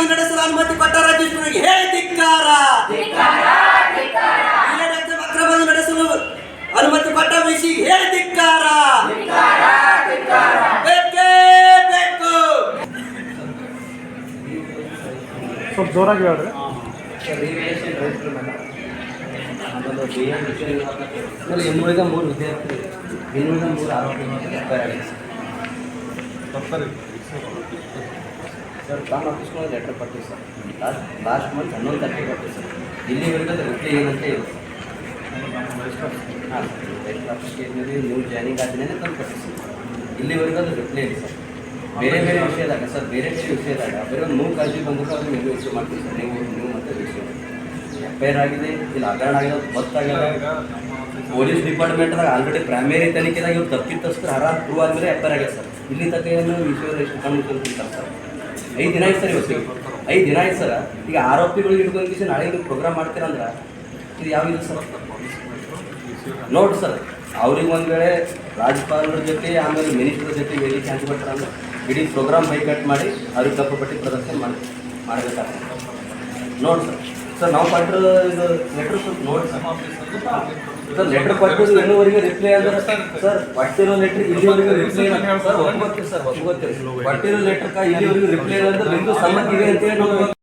ನೇಮವಾಗಿ ನಡೆಸಲು ಅನುಮತಿ ಕೊಟ್ಟ ರಾಜೇಶ್ವರಿಗೆ ಹೇ ಧಿಕ್ಕಾರ ಅಕ್ರಮವಾಗಿ ನಡೆಸಲು ಅನುಮತಿ ಕೊಟ್ಟ ವಿಷಿ ಹೇ ಧಿಕ್ಕಾರ. ಬೇಕೇ ಸ್ವಲ್ಪ ಜೋರಾಗಿ ಹೇಳ್ರಿ. ಇನ್ನುಳಿದ ಮೂರು ವಿದ್ಯಾರ್ಥಿ ಇನ್ನುಳಿದ ಮೂರು ಆರೋಗ್ಯ ಸರ್ ಪ್ಲಾನ್ ಆಫೀಸ್ಕೊಂಡು ಲೆಟ್ರ್ ಕೊಡ್ತೀವಿ ಸರ್. ಲಾಸ್ಟ್ ಲಾಸ್ಟ್ ಮಂತ್ ಹನ್ನೊಂದು ತಾರೀಕಿಗೆ ಕೊಡ್ತೀವಿ ಸರ್. ಇಲ್ಲಿವರೆಗೂ ಅದು ರಿಪ್ಲೈ ಏನಂತ ಇದೆ ಹಾಂ ಎಷ್ಟು ಆಫೀಸ್ಗೆ ಏನಿದೆ ನೀವು ಜಾಯ್ನಿಂಗ್ ಆದ್ಮೇಲೆ ತಂದು ಕೊಟ್ಟಿವಿ ಸರ್. ಇಲ್ಲಿವರೆಗೂ ಅದು ರಿಪ್ಲೈ ಇದೆ ಸರ್. ಬೇರೆ ಬೇರೆ ವಿಷಯದಾಗ ಸರ್ ಬೇರೆ ಬೇರೆ ವಿಷಯದಾಗ ಬೇರೆ ಒಂದು ಮೂರು ಕಾಳಜಿ ಬಂದರೂ ಅದು ನೀವು ಇಶ್ಯೂ ಮಾಡ್ತೀವಿ ಸರ್. ನೀವು ನೀವು ಮತ್ತೆ ಇಶ್ಯೂ ಎಫ್ ಐ ಆರ್ ಆಗಿದೆ ಇಲ್ಲ ಹಗರಣ ಆಗಿದೆ ಗೊತ್ತಾಗಿಲ್ಲ. ಪೊಲೀಸ್ ಡಿಪಾರ್ಟ್ಮೆಂಟ್ದಾಗ ಆಲ್ರೆಡಿ ಪ್ರೈಮರಿ ತನಿಖೆದಾಗ ಇವ್ರು ತಪ್ಪಿತಸ್ಕರ ಹರ ಪ್ರೂವ್ ಆದಮೇಲೆ ಎಫ್ ಐ ಆರ್ ಆಗಿದೆ ಸರ್. ಇಲ್ಲಿ ತನಕ ಏನು ವಿಷಯ ಎಷ್ಟು ಕಮ್ಮಿ ಸರ್. ಐದು ದಿನ ಆಯ್ತು ಸರ್ ಇವತ್ತು ಐದು ದಿನ ಆಯ್ತು ಸರ್. ಈಗ ಆರೋಪಿಗಳಿಗೆ ಇಟ್ಕೊಂಡು ನಾಳೆ ನೀವು ಪ್ರೋಗ್ರಾಮ್ ಮಾಡ್ತೀರಂದ್ರೆ ಇದು ಯಾವ ಇದು ಸರ್? ನೋಡಿ ಸರ್, ಅವ್ರಿಗೆ ಒಂದು ವೇಳೆ ರಾಜ್ಯಪಾಲರ ಜೊತೆ ಆಮೇಲೆ ಮಿನಿಸ್ಟರ್ ಜೊತೆ ವೇದಿಕೆ ಚಾನ್ಸ್ ಅಂದ್ರೆ ಇಡೀ ಪ್ರೋಗ್ರಾಮ್ ಬೈಕಟ್ ಮಾಡಿ ಅವ್ರಿಗೆ ತಪ್ಪು ಪಟ್ಟಿ ಪ್ರದರ್ಶನ ಮಾಡಿ ಮಾಡಬೇಕಾಗ್ತದೆ. ನೋಡಿ ಸರ್. ಸರ್, ನಾವು ಕೊಟ್ಟರು ಇದು ಲೆಟ್ರ್ ನೋಡಿ ಸರ್. ಲೆಟ್ರ್ ಕೊಟ್ಟಿದ್ದು ಇನ್ನೂವರೆಗೆ ರಿಪ್ಲೈ ಅಂದ್ರೆ ಸರ್ ಕೊಟ್ಟಿರೋ ಲೆಟ್ರ್ ಇಲ್ಲಿವರೆಗೂ ರಿಪ್ಲೈ ಸರ್ ಒಪ್ಕೋತೀವಿ ಸರ್ ಒಪ್ಕೋತೀವಿ ಕೊಟ್ಟಿರೋ ಲೆಟ್ರ್ ಇಲ್ಲಿವರೆಗೂ ರಿಪ್ಲೈ ಅಂದ್ರೆ ನಿಮ್ಮದು ಸಮ್ಮತಿ ಇದೆ ಏನು ನಾವು